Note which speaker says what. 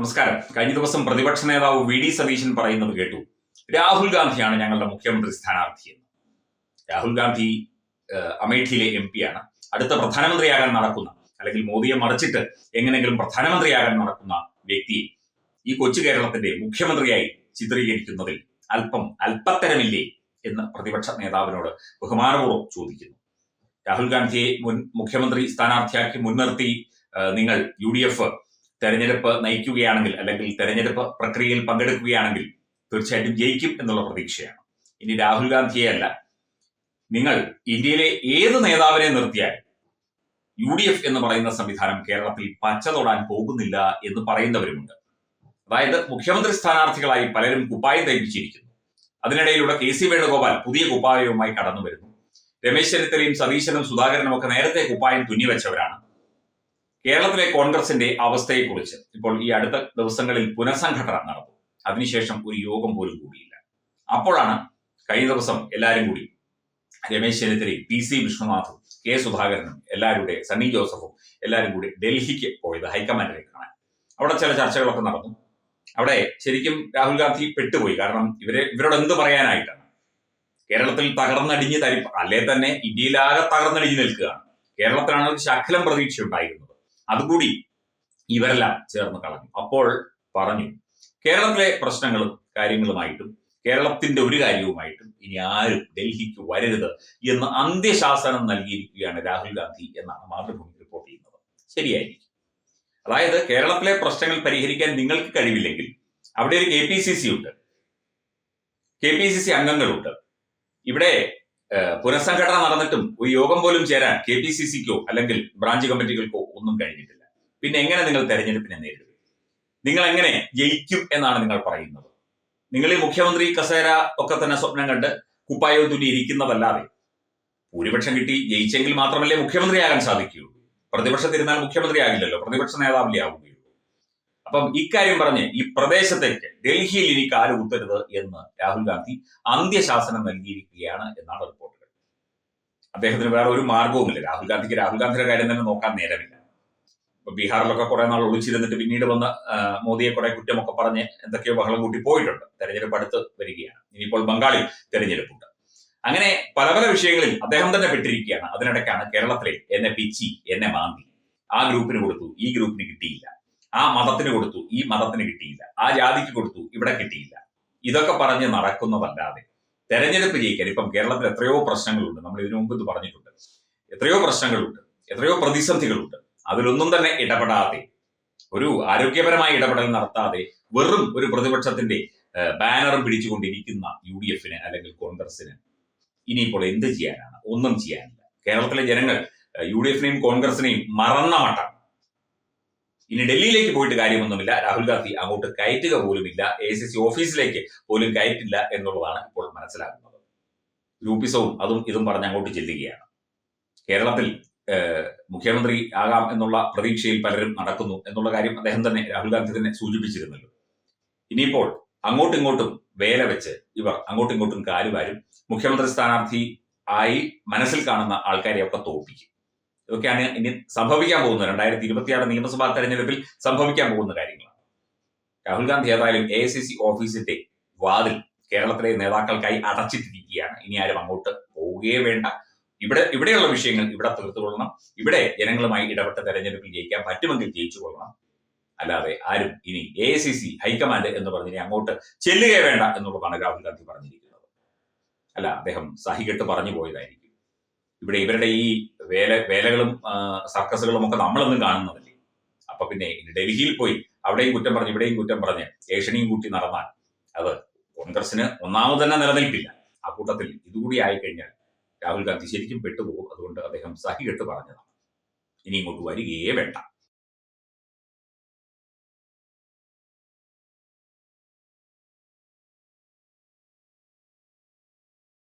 Speaker 1: നമസ്കാരം. കഴിഞ്ഞ ദിവസം പ്രതിപക്ഷ നേതാവ് വി ഡി സതീശൻ പറയുന്നത് കേട്ടു. രാഹുൽ ഗാന്ധിയാണ് ഞങ്ങളുടെ മുഖ്യമന്ത്രി സ്ഥാനാർത്ഥി എന്ന്. രാഹുൽ ഗാന്ധി അമേഠിയിലെ എം പി ആണ്. അടുത്ത പ്രധാനമന്ത്രിയാകാൻ നടക്കുന്ന അല്ലെങ്കിൽ മോദിയെ മറിച്ചിട്ട് എങ്ങനെങ്കിലും പ്രധാനമന്ത്രിയാകാൻ നടക്കുന്ന വ്യക്തിയെ ഈ കൊച്ചു കേരളത്തിന്റെ മുഖ്യമന്ത്രിയായി ചിത്രീകരിക്കുന്നതിൽ അല്പം അല്പത്തരമില്ലേ എന്ന് പ്രതിപക്ഷ നേതാവിനോട് ബഹുമാനപൂർവം ചോദിക്കുന്നു. രാഹുൽ ഗാന്ധിയെ മുൻ മുഖ്യമന്ത്രി സ്ഥാനാർത്ഥിയാക്കി മുൻനിർത്തി നിങ്ങൾ യു ഡി എഫ് തെരഞ്ഞെടുപ്പ് നയിക്കുകയാണെങ്കിൽ അല്ലെങ്കിൽ തെരഞ്ഞെടുപ്പ് പ്രക്രിയയിൽ പങ്കെടുക്കുകയാണെങ്കിൽ തീർച്ചയായിട്ടും ജയിക്കും എന്നുള്ള പ്രതീക്ഷയാണ്. ഇനി രാഹുൽ ഗാന്ധിയെ അല്ല. നിങ്ങൾ ഇന്ത്യയിലെ ഏത് നേതാവിനെ നിർത്തിയാൽ യു ഡി എഫ് എന്ന് പറയുന്ന സംവിധാനം കേരളത്തിൽ പച്ച തൊടാൻ പോകുന്നില്ല എന്ന് പറയുന്നവരുമുണ്ട്. അതായത് മുഖ്യമന്ത്രി സ്ഥാനാർത്ഥികളായി പലരും കുപ്പായം തയ്പ്പിച്ചിരിക്കുന്നു അതിനിടയിലൂടെ കെ സി വേണുഗോപാൽ പുതിയ കുപ്പായവുമായി കടന്നു വരുന്നു രമേശ് ചെന്നിത്തലയും സതീശനും സുധാകരനും ഒക്കെ നേരത്തെ കുപ്പായം തുന്നിവെച്ചവരാണ്. കേരളത്തിലെ കോൺഗ്രസിന്റെ അവസ്ഥയെക്കുറിച്ച് ഇപ്പോൾ ഈ അടുത്ത ദിവസങ്ങളിൽ പുനഃസംഘടന നടന്നു അതിനുശേഷം ഒരു യോഗം പോലും കൂടിയില്ല. അപ്പോഴാണ് കഴിഞ്ഞ ദിവസം എല്ലാവരും കൂടി രമേശ് ചെന്നിത്തലയും പി സി വിഷ്ണുനാഥും കെ സുധാകരനും എല്ലാവരുടെ സണ്ണി ജോസഫും എല്ലാവരും കൂടി ഡൽഹിക്ക് പോയത് ഹൈക്കമാൻഡിലേക്ക് കാണാൻ. അവിടെ ചില ചർച്ചകളൊക്കെ നടന്നു. അവിടെ ശരിക്കും രാഹുൽ ഗാന്ധി പെട്ടുപോയി. കാരണം ഇവരെ ഇവരോട് എന്ത് പറയാനായിട്ടാണ്? കേരളത്തിൽ തകർന്നടിഞ്ഞ് തരി അല്ലേ തന്നെ ഇന്ത്യയിലാകെ തകർന്നടിഞ്ഞ് നിൽക്കുകയാണ്. കേരളത്തിലാണ് ഒരു ശകലം പ്രതീക്ഷ ഉണ്ടായിരുന്നത് അതുകൂടി ഇവരെല്ലാം ചേർന്ന് കളഞ്ഞു. അപ്പോൾ പറഞ്ഞു കേരളത്തിലെ പ്രശ്നങ്ങളും കാര്യങ്ങളുമായിട്ടും കേരളത്തിന്റെ ഒരു കാര്യവുമായിട്ടും ഇനി ആരും ഡൽഹിക്ക് വരരുത് എന്ന് അന്ത്യശാസനം നൽകിയിരിക്കുകയാണ് രാഹുൽ ഗാന്ധി എന്നാണ് മാതൃഭൂമി റിപ്പോർട്ട് ചെയ്യുന്നത്. ശരിയായിരിക്കും. അതായത് കേരളത്തിലെ പ്രശ്നങ്ങൾ പരിഹരിക്കാൻ നിങ്ങൾക്ക് കഴിവില്ലെങ്കിൽ അവിടെ ഒരു കെ പി സി സി ഉണ്ട്. കെ പി സി സി അംഗങ്ങളുണ്ട്. ഇവിടെ പുനഃസംഘടന നടന്നിട്ടും ഒരു യോഗം പോലും ചേരാൻ കെ പി സി സിക്കോ അല്ലെങ്കിൽ ബ്രാഞ്ച് കമ്മിറ്റികൾക്കോ ഒന്നും കഴിഞ്ഞിട്ടില്ല. പിന്നെ എങ്ങനെ നിങ്ങൾ തെരഞ്ഞെടുപ്പിനെ നേരിടും? നിങ്ങൾ എങ്ങനെ ജയിക്കും എന്നാണ് നിങ്ങൾ പറയുന്നത്? നിങ്ങൾ ഈ മുഖ്യമന്ത്രി കസേര ഒക്കെ തന്നെ സ്വപ്നം കണ്ട് കുപ്പായോ തുന്നി ഇരിക്കുന്നതല്ലാതെ ഭൂരിപക്ഷം കിട്ടി ജയിച്ചെങ്കിൽ മാത്രമല്ലേ മുഖ്യമന്ത്രിയാകാൻ സാധിക്കുകയുള്ളൂ. പ്രതിപക്ഷത്തിരുന്നാൽ മുഖ്യമന്ത്രിയാകില്ലല്ലോ. പ്രതിപക്ഷ നേതാവിലേ ആവുകയുള്ളൂ. അപ്പം ഇക്കാര്യം പറഞ്ഞ് ഈ പ്രദേശത്തേക്ക് ഡൽഹിയിൽ ഇനി കാൽ കുത്തരുത് എന്ന് രാഹുൽ ഗാന്ധി അന്ത്യശാസനം നൽകിയിരിക്കുകയാണ് എന്നാണ് റിപ്പോർട്ടുകൾ. അദ്ദേഹത്തിന് വേറെ ഒരു മാർഗവുമില്ല രാഹുൽ ഗാന്ധിക്ക് രാഹുൽ ഗാന്ധിയുടെ കാര്യം തന്നെ നോക്കാൻ നേരമില്ല. ബീഹാറിലൊക്കെ കുറെ നാൾ ഒളിച്ചിരുന്നിട്ട് പിന്നീട് വന്ന മോദിയെ കുറെ കുറ്റമൊക്കെ പറഞ്ഞ് എന്തൊക്കെയോ ബഹളം കൂട്ടി പോയിട്ടുണ്ട്. തെരഞ്ഞെടുപ്പ് അടുത്ത് വരികയാണ്. ഇനിയിപ്പോൾ ബംഗാളിൽ തെരഞ്ഞെടുപ്പുണ്ട്. അങ്ങനെ പല പല വിഷയങ്ങളിൽ അദ്ദേഹം തന്നെ പെട്ടിരിക്കുകയാണ്. അതിനിടയ്ക്കാണ് കേരളത്തിലെ എന്നെ പിച്ചി എന്നെ മാന്തി ആ ഗ്രൂപ്പിന് കൊടുത്തു. ഈ ഗ്രൂപ്പിന് കിട്ടിയില്ല. ആ മതത്തിന് കൊടുത്തു. ഈ മതത്തിന് കിട്ടിയില്ല. ആ ജാതിക്ക് കൊടുത്തു. ഇവിടെ കിട്ടിയില്ല. ഇതൊക്കെ പറഞ്ഞ് നടക്കുന്നതല്ലാതെ തെരഞ്ഞെടുപ്പ് ജയിക്കാൻ ഇപ്പം കേരളത്തിൽ എത്രയോ പ്രശ്നങ്ങളുണ്ട്. നമ്മൾ ഇതിനു മുമ്പ് ഇത് പറഞ്ഞിട്ടുണ്ട്. എത്രയോ പ്രശ്നങ്ങളുണ്ട്. എത്രയോ പ്രതിസന്ധികളുണ്ട്. അതിലൊന്നും തന്നെ ഇടപെടാതെ ഒരു ആരോഗ്യപരമായ ഇടപെടൽ നടത്താതെ വെറും ഒരു പ്രതിപക്ഷത്തിന്റെ ബാനറും പിടിച്ചുകൊണ്ടിരിക്കുന്ന യു ഡി എഫിന് അല്ലെങ്കിൽ കോൺഗ്രസിന് ഇനിയിപ്പോൾ എന്ത് ചെയ്യാനാണ്? ഒന്നും ചെയ്യാനില്ല. കേരളത്തിലെ ജനങ്ങൾ യു ഡി എഫിനെയും കോൺഗ്രസിനെയും മറന്ന മട്ടാണ്. ഇനി ഡൽഹിയിലേക്ക് പോയിട്ട് കാര്യമൊന്നുമില്ല. രാഹുൽ ഗാന്ധി അങ്ങോട്ട് കയറ്റുക പോലുമില്ല. എ സി സി ഓഫീസിലേക്ക് പോലും കയറ്റില്ല എന്നുള്ളതാണ് ഇപ്പോൾ മനസ്സിലാക്കുന്നത് ഗ്രൂപ്പിസവും അതും ഇതും പറഞ്ഞ് അങ്ങോട്ട് ചെല്ലുകയാണ്. കേരളത്തിൽ മുഖ്യമന്ത്രി ആകാം എന്നുള്ള പ്രതീക്ഷയിൽ പലരും നടക്കുന്നു എന്നുള്ള കാര്യം അദ്ദേഹം തന്നെ രാഹുൽ ഗാന്ധി തന്നെ സൂചിപ്പിച്ചിരുന്നല്ലോ. ഇനിയിപ്പോൾ അങ്ങോട്ടും ഇങ്ങോട്ടും വേല വെച്ച് ഇവർ അങ്ങോട്ടും ഇങ്ങോട്ടും കാലുവാരും മുഖ്യമന്ത്രി സ്ഥാനാർത്ഥി ആയി മനസ്സിൽ കാണുന്ന ആൾക്കാരെ ഒക്കെ തോൽപ്പിക്കും. ഇതൊക്കെയാണ് ഇനി സംഭവിക്കാൻ പോകുന്നത്. രണ്ടായിരത്തി ഇരുപത്തിയാറ് നിയമസഭാ തെരഞ്ഞെടുപ്പിൽ സംഭവിക്കാൻ പോകുന്ന കാര്യങ്ങളാണ്. രാഹുൽ ഗാന്ധി ഏതായാലും എ സി സി ഓഫീസിന്റെ വാതിൽ കേരളത്തിലെ നേതാക്കൾക്കായി അടച്ചിട്ടിരിക്കുകയാണ്. ഇനി ആരും അങ്ങോട്ട് പോവുകയേ വേണ്ട. ഇവിടെ ഇവിടെയുള്ള വിഷയങ്ങൾ ഇവിടെ തീർത്തുകൊള്ളണം. ഇവിടെ ജനങ്ങളുമായി ഇടപെട്ട തെരഞ്ഞെടുപ്പിൽ ജയിക്കാൻ പറ്റുമെങ്കിൽ ജയിച്ചു കൊള്ളണം. അല്ലാതെ ആരും ഇനി എ സി സി ഹൈക്കമാൻഡ് എന്ന് പറഞ്ഞ് അങ്ങോട്ട് ചെല്ലുകയേ വേണ്ട എന്നുള്ളതാണ് രാഹുൽ ഗാന്ധി പറഞ്ഞിരിക്കുന്നത്. അല്ല അദ്ദേഹം സഹികെട്ട് പറഞ്ഞു പോയതായിരിക്കും. ഇവിടെ ഇവരുടെ ഈ വേല വേലകളും സർക്കസുകളും ഒക്കെ നമ്മളൊന്നും കാണുന്നതല്ലേ. അപ്പൊ പിന്നെ ഡൽഹിയിൽ പോയി അവിടെയും കുറ്റം പറഞ്ഞ് ഇവിടെയും കുറ്റം പറഞ്ഞ് ഏഷണിയും കൂട്ടി നടന്നാൽ അത് കോൺഗ്രസിന് ഒന്നാമത് തന്നെ നിലനിൽപ്പില്ല. ആ കൂട്ടത്തിൽ ഇതുകൂടി ആയിക്കഴിഞ്ഞാൽ രാഹുൽ ഗാന്ധി ശരിക്കും പെട്ടുപോകും. അതുകൊണ്ട് അദ്ദേഹം സഹികെട്ട് പറഞ്ഞതാണ്. ഇനി ഇങ്ങോട്ട് വരികയേ വേണ്ട.